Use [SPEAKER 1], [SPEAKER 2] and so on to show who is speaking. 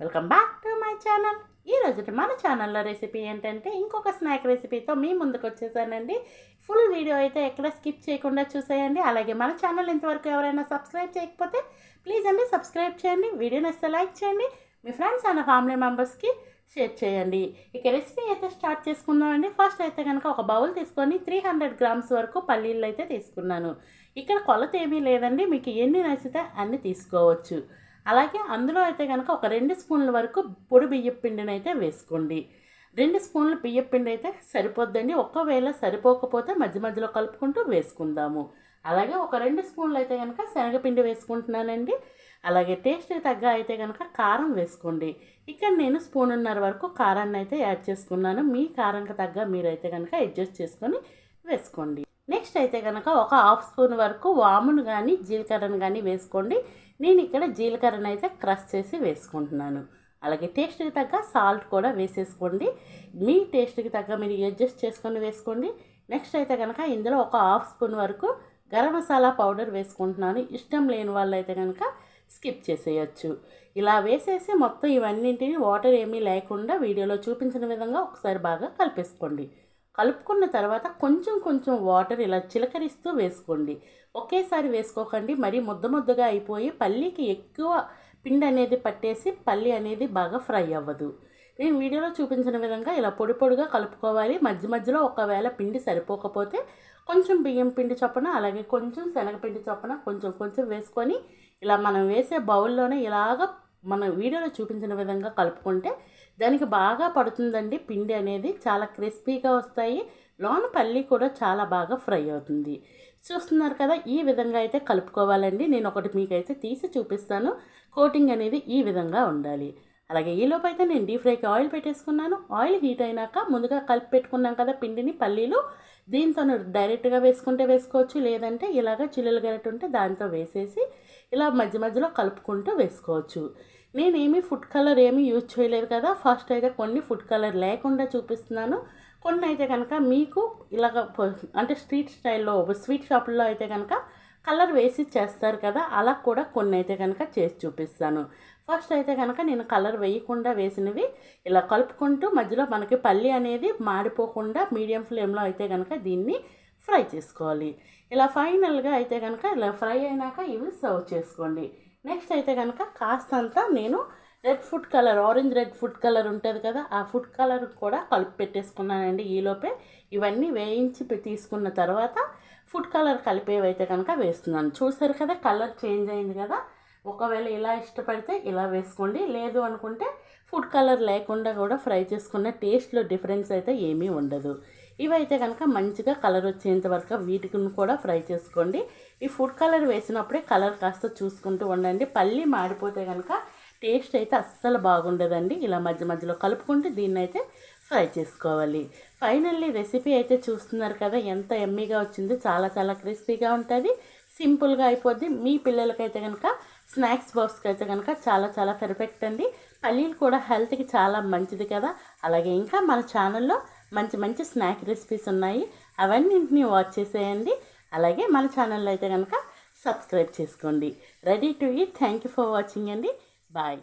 [SPEAKER 1] Welcome back to my channel ఈ మన ఛానల్లో రెసిపీ ఏంటంటే ఇంకొక స్నాక్ రెసిపీతో మీ ముందుకు వచ్చేసానండి. ఫుల్ వీడియో అయితే ఎక్కడ స్కిప్ చేయకుండా చూసేయండి. అలాగే మన ఛానల్ ఇంతవరకు ఎవరైనా సబ్స్క్రైబ్ చేయకపోతే ప్లీజ్ అండి సబ్స్క్రైబ్ చేయండి. వీడియో నచ్చితే లైక్ చేయండి. మీ ఫ్రెండ్స్ అండ్ ఫ్యామిలీ మెంబర్స్కి షేర్ చేయండి. ఇక రెసిపీ అయితే స్టార్ట్ చేసుకుందామండి. ఫస్ట్ అయితే కనుక ఒక బౌల్ తీసుకొని త్రీ హండ్రెడ్ గ్రామ్స్ వరకు పల్లీలు అయితే తీసుకున్నాను. ఇక్కడ కొలత ఏమీ లేదండి. మీకు ఎన్ని నచ్చితే అన్ని తీసుకోవచ్చు. అలాగే అందులో అయితే కనుక ఒక రెండు స్పూన్ల వరకు పొడి బియ్యం పిండిని అయితే వేసుకోండి. రెండు స్పూన్ల బియ్యపిండి అయితే సరిపోద్దండి. ఒకవేళ సరిపోకపోతే మధ్య మధ్యలో కలుపుకుంటూ వేసుకుందాము. అలాగే ఒక రెండు స్పూన్లు అయితే కనుక శనగపిండి వేసుకుంటున్నానండి. అలాగే టేస్ట్ తగ్గ అయితే కనుక కారం వేసుకోండి. ఇక్కడ నేను స్పూన్న్నర వరకు కారాన్ని అయితే యాడ్ చేసుకున్నాను. మీ కారంకి తగ్గ మీరైతే కనుక అడ్జస్ట్ చేసుకొని వేసుకోండి. నెక్స్ట్ అయితే కనుక ఒక హాఫ్ స్పూన్ వరకు వామును కానీ జీలకర్రను కానీ వేసుకోండి. నేను ఇక్కడ జీలకర్రను అయితే క్రష్ చేసి వేసుకుంటున్నాను. అలాగే టేస్ట్కి తగ్గ సాల్ట్ కూడా వేసేసుకోండి. మీ టేస్ట్కి తగ్గ మీరు అడ్జస్ట్ చేసుకొని వేసుకోండి. నెక్స్ట్ అయితే కనుక ఇందులో ఒక హాఫ్ స్పూన్ వరకు గరం మసాలా పౌడర్ వేసుకుంటున్నాను. ఇష్టం లేని వాళ్ళు అయితే కనుక స్కిప్ చేసేయచ్చు. ఇలా వేసేసి మొత్తం ఇవన్నింటిని వాటర్ ఏమీ లేకుండా వీడియోలో చూపించిన విధంగా ఒకసారి బాగా కలిపేసుకోండి. కలుపుకున్న తర్వాత కొంచెం కొంచెం వాటర్ ఇలా చిలకరిస్తూ వేసుకోండి. ఒకేసారి వేసుకోకండి. మరీ ముద్ద ముద్దగా అయిపోయి పల్లీకి ఎక్కువ పిండి అనేది పట్టేసి పల్లి అనేది బాగా ఫ్రై అవ్వదు. నేను వీడియోలో చూపించిన విధంగా ఇలా పొడి పొడిగా కలుపుకోవాలి. మధ్య మధ్యలో ఒకవేళ పిండి సరిపోకపోతే కొంచెం బియ్యం పిండి చొప్పున అలాగే కొంచెం శనగపిండి చొప్పున కొంచెం కొంచెం వేసుకొని ఇలా మనం వేసే బౌల్లోనే ఇలాగ మన వీడియోలో చూపించిన విధంగా కలుపుకుంటే దానికి బాగా పడుతుందండి. పిండి అనేది చాలా క్రిస్పీగా వస్తాయి. లోన పల్లి కూడా చాలా బాగా ఫ్రై అవుతుంది. చూస్తున్నారు కదా ఈ విధంగా అయితే కలుపుకోవాలండి. నేను ఒకటి మీకైతే తీసి చూపిస్తాను. కోటింగ్ అనేది ఈ విధంగా ఉండాలి. అలాగే ఈలోపు అయితే నేను డీప్ ఫ్రైకి ఆయిల్ పెట్టేసుకున్నాను. ఆయిల్ హీట్ అయినాక ముందుగా కలిపి పెట్టుకున్నాం కదా పిండిని పల్లీలు. దీంతో డైరెక్ట్గా వేసుకుంటే వేసుకోవచ్చు లేదంటే ఇలాగ చిల్లులు గరటి ఉంటే దాంతో వేసేసి ఇలా మధ్య మధ్యలో కలుపుకుంటూ వేసుకోవచ్చు. నేనేమి ఫుడ్ కలర్ ఏమీ యూజ్ చేయలేదు కదా ఫస్ట్ అయితే కొన్ని ఫుడ్ కలర్ లేకుండా చూపిస్తున్నాను. కొన్ని అయితే కనుక మీకు ఇలాగ అంటే స్ట్రీట్ స్టైల్లో స్వీట్ షాపుల్లో అయితే కనుక కలర్ వేసి చేస్తారు కదా అలా కూడా కొన్ని అయితే కనుక చేసి చూపిస్తాను. ఫస్ట్ అయితే కనుక నేను కలర్ వేయకుండా వేసినవి ఇలా కలుపుకుంటూ మధ్యలో మనకి పల్లి అనేది మాడిపోకుండా మీడియం ఫ్లేమ్లో అయితే కనుక దీన్ని ఫ్రై చేసుకోవాలి. ఇలా ఫైనల్గా అయితే కనుక ఇలా ఫ్రై అయినాక ఇవి సర్వ్ చేసుకోండి. నెక్స్ట్ అయితే కనుక కాస్తంత నేను red food colour orange red food colour ఉంటుంది కదా ఆ ఫుడ్ కలర్ కూడా కలిపి పెట్టేసుకున్నానండి ఈలోపే ఇవన్నీ వేయించి తీసుకున్న తర్వాత ఫుడ్ కలర్ కలిపేవైతే కనుక వేస్తున్నాను. చూసారు కదా కలర్ చేంజ్ అయింది కదా. ఒకవేళ ఇలా ఇష్టపడితే ఇలా వేసుకోండి లేదు అనుకుంటే ఫుడ్ కలర్ లేకుండా కూడా ఫ్రై చేసుకున్న టేస్ట్లో డిఫరెన్స్ అయితే ఏమీ ఉండదు. ఇవైతే కనుక మంచిగా కలర్ వచ్చేంత వరకు వీటిని కూడా ఫ్రై చేసుకోండి. ఈ ఫుడ్ కలర్ వేసినప్పుడే కలర్ కాస్త చూసుకుంటూ ఉండండి. పల్లి మాడిపోతే కనుక టేస్ట్ అయితే అస్సలు బాగుండదండి. ఇలా మధ్య మధ్యలో కలుపుకుంటే దీన్ని అయితే ఫ్రై చేసుకోవాలి. ఫైనల్లీ రెసిపీ అయితే చూస్తున్నారు కదా ఎంత ఎమ్మీగా వచ్చిందో చాలా చాలా క్రిస్పీగా ఉంటుంది సింపుల్గా అయిపోద్ది. మీ పిల్లలకైతే కనుక స్నాక్స్ బాక్స్కి అయితే కనుక చాలా చాలా పెర్ఫెక్ట్ అండి పల్లీలు కూడా హెల్త్కి చాలా మంచిది కదా. అలాగే ఇంకా మన ఛానల్లో మంచి మంచి స్నాక్ రెసిపీస్ ఉన్నాయి. అవన్నింటినీ వాచ్ చేసేయండి. అలాగే మన ఛానల్లో అయితే కనుక సబ్స్క్రైబ్ చేసుకోండి. రెడీ టు ఈ థ్యాంక్ యూ ఫర్ వాచింగ్ అండి. Bye.